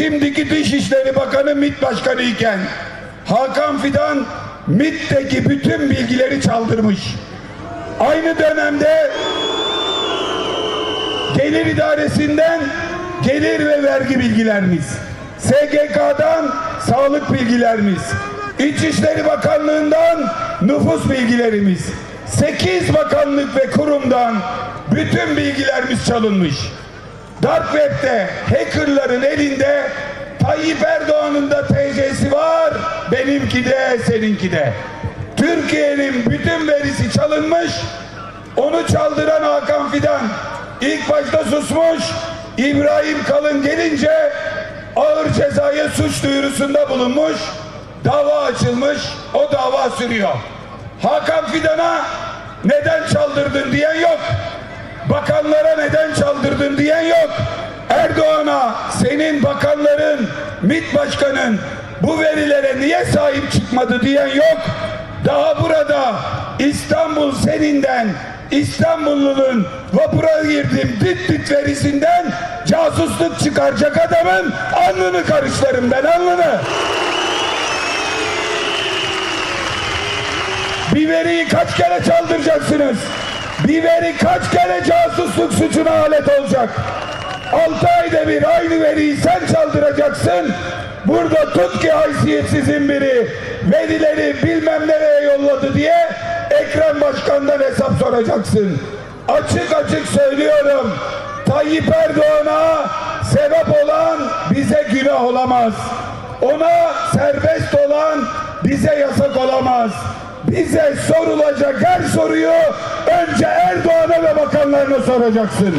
şimdiki Dışişleri Bakanı MİT Başkanı iken Hakan Fidan MİT'teki bütün bilgileri çaldırmış. Aynı dönemde Gelir idaresinden gelir ve vergi bilgilerimiz, SGK'dan sağlık bilgilerimiz, İçişleri Bakanlığı'ndan nüfus bilgilerimiz, 8 bakanlık ve kurumdan bütün bilgilerimiz çalınmış. Dark Web'de hackerların benimki de seninki de. Türkiye'nin bütün verisi çalınmış, onu çaldıran Hakan Fidan ilk başta susmuş. İbrahim Kalın gelince ağır cezaya suç duyurusunda bulunmuş. Dava açılmış. O dava sürüyor. Hakan Fidan'a neden çaldırdın diyen yok. Bakanlara neden çaldırdın diyen yok. Erdoğan'a senin bakanların, MİT başkanın bu verilere niye sahip çıkmadı diyen yok. Daha burada İstanbul seninden İstanbullunun vapura girdim dit dit verisinden casusluk çıkaracak adamın alnını karışlarım ben alnını. Bir veriyi kaç kere çaldıracaksınız? Bir veri kaç kere casusluk suçuna alet olacak? Altı ayda bir aynı veriyi sen çaldıracaksın. Burada tut ki haysiyetsizin biri verileri bilmem nereye yolladı diye Ekrem Başkan'dan hesap soracaksın. Açık açık söylüyorum. Tayyip Erdoğan'a sebep olan bize günah olamaz. Ona serbest olan bize yasak olamaz. Bize sorulacak her soruyu önce Erdoğan'a ve bakanlarına soracaksın.